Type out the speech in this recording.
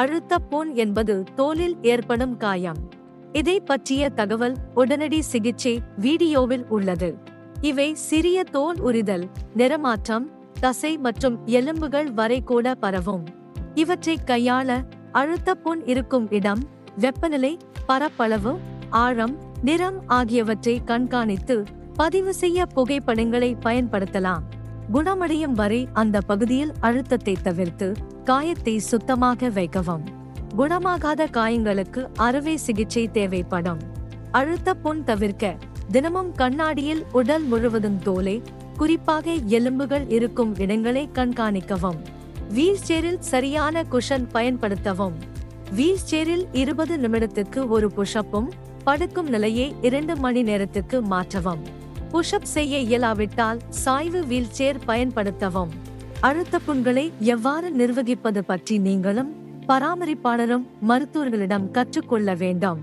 அழுத்த புண் என்பது தோலில் ஏற்படும் காயம். இதை பற்றிய தகவல் உடனடி சிகிச்சை வீடியோவில் உள்ளது. இவை சிறிய தோல் உரிதல் நிறமாற்றம் தசை மற்றும் எலும்புகள் வரை கூட பரவும். இவற்றை கையாள அழுத்த புண் இருக்கும் இடம் வெப்பநிலை பரப்பளவு ஆழம் நிறம் ஆகியவற்றை கண்காணித்து பதிவு செய்ய புகைப்படங்களை பயன்படுத்தலாம். குணமடையும் வரை அந்த பகுதியில் அழுத்தத்தை தவிர்த்து காயத்தை சுத்தமாக வைக்கவும். குணமாகாத காயங்களுக்கு அறுவை சிகிச்சை தேவைப்படும். அழுத்த புண் தவிர்க்க. தினமும் கண்ணாடியில் உடல் முழுவதும் தோலை குறிப்பாக எலும்புகள் இருக்கும் இடங்களை கண்காணிக்கவும். வீல் சேரில் சரியான குஷன் பயன்படுத்தவும். வீல் சேரில் இருபது நிமிடத்துக்கு ஒரு புஷப்பும் படுக்கும் நிலையை இரண்டு மணி நேரத்துக்கு மாற்றவும். புஷப் செய்ய இயலாவிட்டால் சாய்வு வீல் சேர் பயன்படுத்தவும். அழுத்த புண்களை எவ்வாறு நிர்வகிப்பது பற்றி நீங்களும் பராமரிப்பாளரும் மருத்துவர்களிடம் கற்றுக்கொள்ள வேண்டும்.